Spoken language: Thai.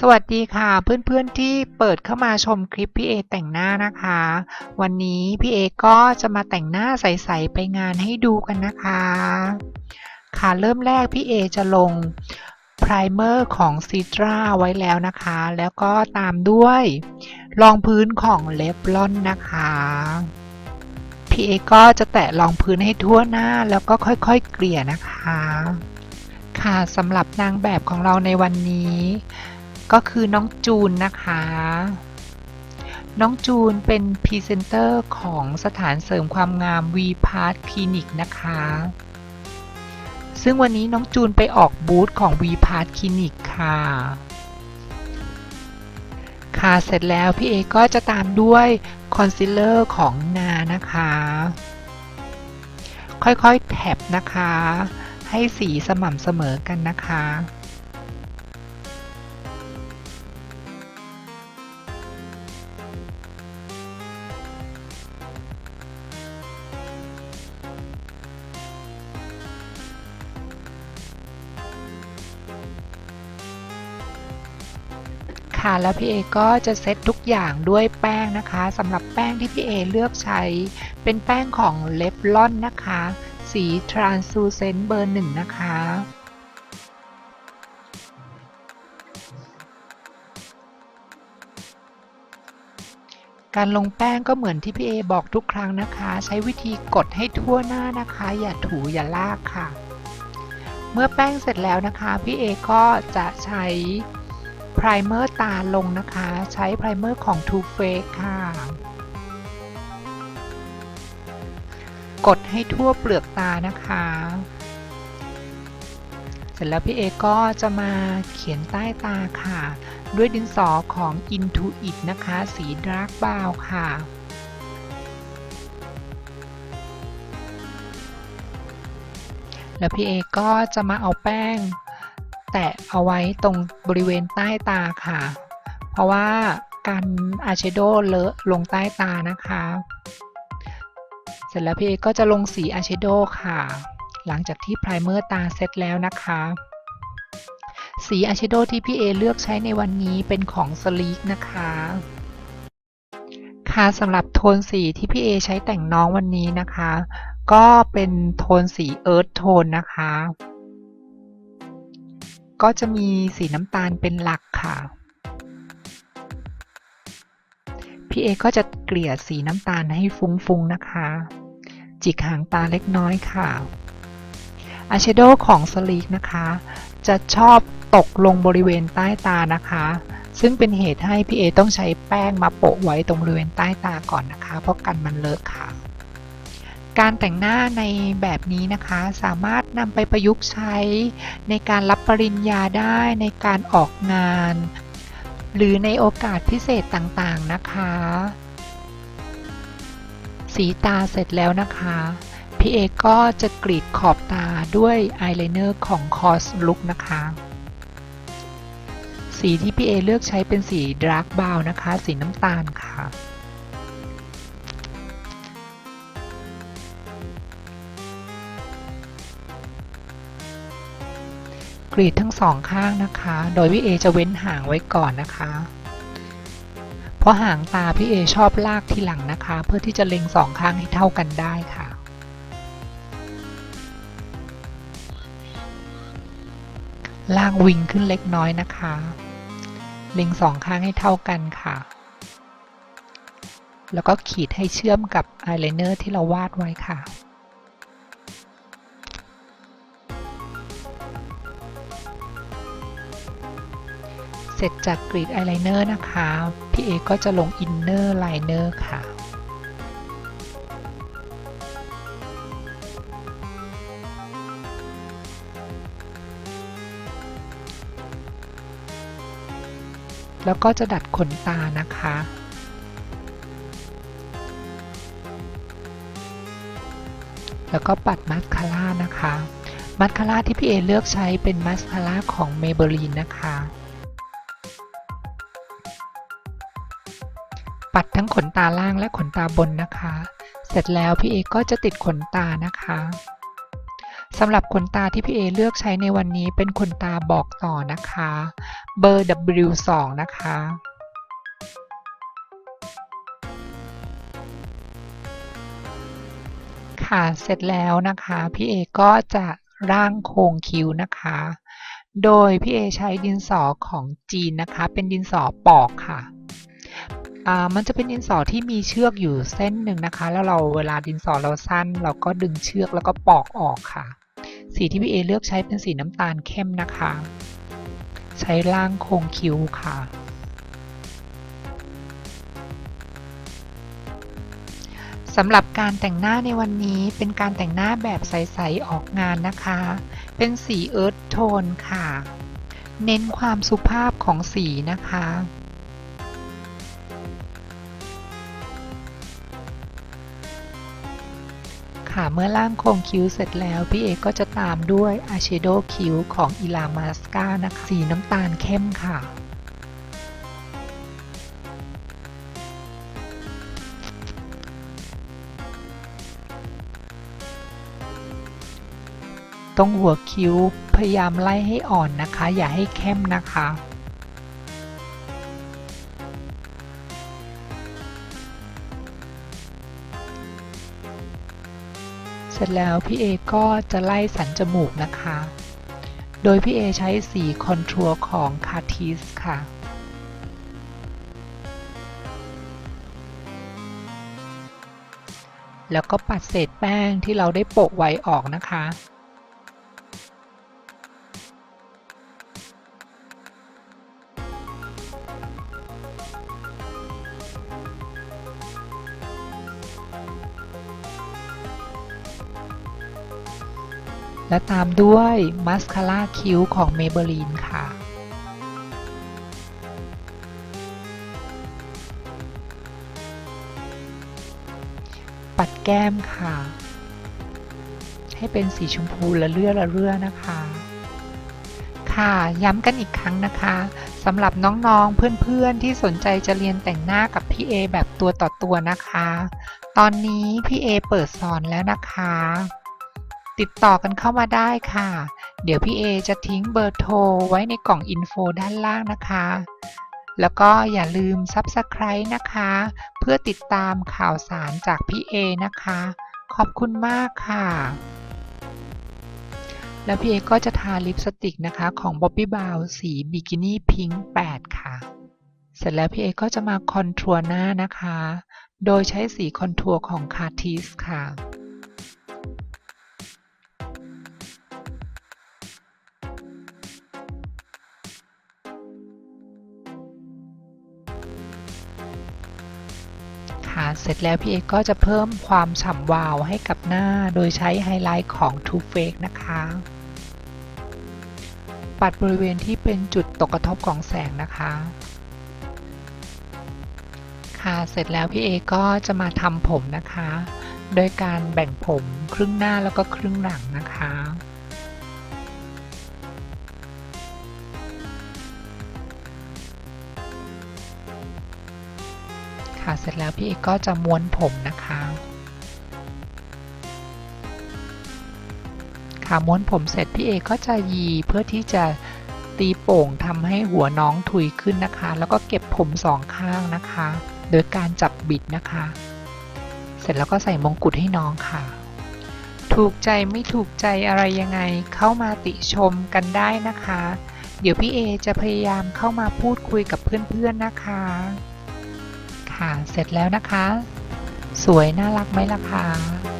สวัสดีค่ะเพื่อนๆที่เปิดเข้ามาชมคลิปพี่เอแต่งหน้านะคะ วันนี้พี่เอก็จะมาแต่งหน้าใสๆไปงานให้ดูกันนะคะ ค่ะเริ่มแรกพี่เอจะลงไพรเมอร์ของซีตราไว้แล้วนะคะ แล้วก็ตามด้วยรองพื้นของเลฟลอนนะคะพี่เอก็จะแตะรองพื้นให้ทั่วหน้าแล้วก็ค่อยๆเกลี่ยนะคะ ค่ะสำหรับนางแบบของเราในวันนี้ ก็คือน้องจูนนะคะ น้องจูนเป็นพรีเซนเตอร์ของสถานเสริมความงาม V Part Clinic นะคะ ซึ่งวันนี้น้องจูนไปออกบูธของ V Part Clinic ค่ะ ค่ะเสร็จแล้วพี่เอก็จะตามด้วยคอนซีลเลอร์ของนานะคะ ค่อยๆแท็บนะคะ ให้สีสม่ำเสมอกันนะคะ แล้วพี่เอก็จะเซตทุกอย่างด้วยแป้งนะคะสำหรับแป้งที่พี่เอเลือกใช้ เป็นแป้งของเลฟลอนนะคะ สี translucent เบอร์หนึ่งนะคะ การลงแป้งก็เหมือนที่พี่เอบอกทุกครั้งนะคะ ใช้วิธีกดให้ทั่วหน้านะคะ อย่าถูอย่าลากค่ะ เมื่อแป้งเสร็จแล้วนะคะ พี่เอก็จะใช้ พรเมอร์ตาลงนะคะ ใช้ไพรเมอร์ของ Too Faced ค่ะ กดให้ทั่วเปลือกตานะคะ เสร็จแล้วพี่เอก็จะมาเขียนใต้ตาค่ะ ด้วยดินสอของ Intuit นะคะ สีดาร์กบาวค่ะแล้วพี่เอก็จะมาเอาแป้ง แตะเอาไว้ตรงบริเวณใต้ตาค่ะ เพราะว่าการอายแชโดว์เลอะลงใต้ตานะคะ เสร็จแล้วพี่เอก็จะลงสีอายแชโดว์ค่ะ หลังจากที่ไพรเมอร์ตาเสร็จแล้วนะคะ สีอายแชโดว์ที่พี่เอเลือกใช้ในวันนี้เป็นของสลีกนะคะค่ะสำหรับโทนสีที่พี่เอใช้แต่งน้องวันนี้นะคะ ก็เป็นโทนสีเอิร์ธโทนนะคะ ก็จะมีสีน้ำตาลเป็นหลักค่ะ พี่เอก็จะเกลี่ยสีน้ำตาลให้ฟุ้งๆนะคะ จิกหางตาเล็กน้อยค่ะอายแชโดของสลีกนะคะ จะชอบตกลงบริเวณใต้ตานะคะ ซึ่งเป็นเหตุให้พี่เอต้องใช้แป้งมาโปะไว้ตรงบริเวณใต้ตาก่อนนะคะ เพราะกันมันเลอะค่ะ การแต่งหน้าในแบบนี้นะคะ สามารถนำไปประยุกต์ใช้ ในการรับปริญญาได้ในการออกงาน หรือในโอกาสพิเศษต่างๆนะคะ สีตาเสร็จแล้วนะคะพี่เอก็จะกรีดขอบตาด้วยอายไลเนอร์ของ Cos Look นะคะ สีที่พี่เอเลือกใช้เป็นสีดาร์กบาวนะคะ สีน้ำตาลค่ะ กรีดทั้งสองข้างนะคะ โดยพี่เอจะเว้นห่างไว้ก่อนนะคะ เพราะหางตาพี่เอชอบลากทีหลังนะคะ เพื่อที่จะเล็งสองข้างให้เท่ากันได้ค่ะลากวิงขึ้นเล็กน้อยนะคะ เล็งสองข้างให้เท่ากันค่ะ แล้วก็ขีดให้เชื่อมกับอายไลเนอร์ที่เราวาดไว้ค่ะ เสร็จจากกรีดอายไลเนอร์นะคะ พี่เอก็จะลงอินเนอร์ไลเนอร์ค่ะ แล้วก็จะดัดขนตานะคะแล้วก็ปัดมัสคาร่านะคะ มัสคาร่าที่พี่เอเลือกใช้เป็นมัสคาร่าของ Maybelline นะคะ ปัดทั้งขนตาล่างและขนตาบนนะคะ เสร็จแล้วพี่เอก็จะติดขนตานะคะสำหรับขนตาที่พี่เอเลือกใช้ในวันนี้เป็นขนตาบอกต่อนะคะ เบอร์ W2 นะคะ ค่ะ เสร็จแล้วนะคะ พี่เอก็จะร่างโครงคิ้วนะคะ โดยพี่เอใช้ดินสอของจีนนะคะ เป็นดินสอปอกค่ะ มันจะเป็นดินสอที่มีเชือกอยู่เส้นหนึ่งนะคะ แล้วเราเวลาดินสอเราสั้น เราก็ดึงเชือกแล้วก็ปอกออกค่ะ สีที่พี่เอเลือกใช้เป็นสีน้ำตาลเข้มนะคะ ใช้ร่างโครงคิ้วค่ะ สำหรับการแต่งหน้าในวันนี้เป็นการแต่งหน้าแบบใส ๆ ออกงานนะคะ เป็นสีเอิร์ธโทนค่ะ เน้นความสุภาพของสีนะคะ ค่ะ เมื่อล่างโครงคิ้วเสร็จแล้ว พี่เอกก็จะตามด้วยอายแชโดว์คิ้วของอิลามาสกานะคะสีน้ำตาลเข้มค่ะตรงหัวคิ้วพยายามไล่ให้อ่อนนะคะ อย่าให้เข้มนะคะ เสร็จแล้วพี่เอก็จะไล่สันจมูกนะคะ โดยพี่เอใช้สีคอนทัวร์ของคาทิสค่ะแล้วก็ปัดเศษแป้งที่เราได้โปะไว้ออกนะคะ และตามด้วยมัสคาร่าคิ้วของ Maybelline ค่ะ ปัดแก้มค่ะ ให้เป็นสีชมพูละเลื่อละเรื่อนะคะ ค่ะย้ำกันอีกครั้งนะคะสำหรับน้องๆเพื่อนๆที่สนใจจะเรียนแต่งหน้ากับพี่เอแบบตัวต่อตัวนะคะ ตอนนี้พี่เอเปิดสอนแล้วนะคะ ติดต่อกันเข้ามาได้ค่ะ เดี๋ยวพี่เอจะทิ้งเบอร์โทรไว้ในกล่องอินโฟด้านล่างนะคะ แล้วก็อย่าลืม Subscribe นะคะ เพื่อติดตามข่าวสารจากพี่เอนะคะ ขอบคุณมากค่ะ แล้วพี่เอก็จะทาลิปสติกนะคะของ Bobbi Brown สีบิกินี่พิงค์8ค่ะ เสร็จแล้วพี่เอก็จะมาคอนทัวร์หน้านะคะ โดยใช้สีคอนทัวร์ของ c a r t i s ค่ะ เสร็จแล้วพี่เอกก็จะเพิ่มความฉ่ำวาวให้กับหน้า โดยใช้ไฮไลท์ของ Too Faced นะคะ ปัดบริเวณที่เป็นจุดตกกระทบของแสงนะคะ ค่ะเสร็จแล้วพี่เอก็จะมาทำผมนะคะ โดยการแบ่งผมครึ่งหน้าแล้วก็ครึ่งหลังนะคะ เสร็จแล้วพี่เอกก็จะม้วนผมนะคะ ค่ะม้วนผมเสร็จพี่เอกก็จะยีเพื่อที่จะตีโป่งทำให้หัวน้องถุยขึ้นนะคะ แล้วก็เก็บผมสองข้างนะคะ โดยการจับบิดนะคะ เสร็จแล้วก็ใส่มงกุฎให้น้องค่ะ ถูกใจไม่ถูกใจอะไรยังไงเข้ามาติชมกันได้นะคะ เดี๋ยวพี่เอจะพยายามเข้ามาพูดคุยกับเพื่อนๆนะคะ ค่ะเสร็จแล้วนะคะ สวยน่ารักไหมล่ะคะ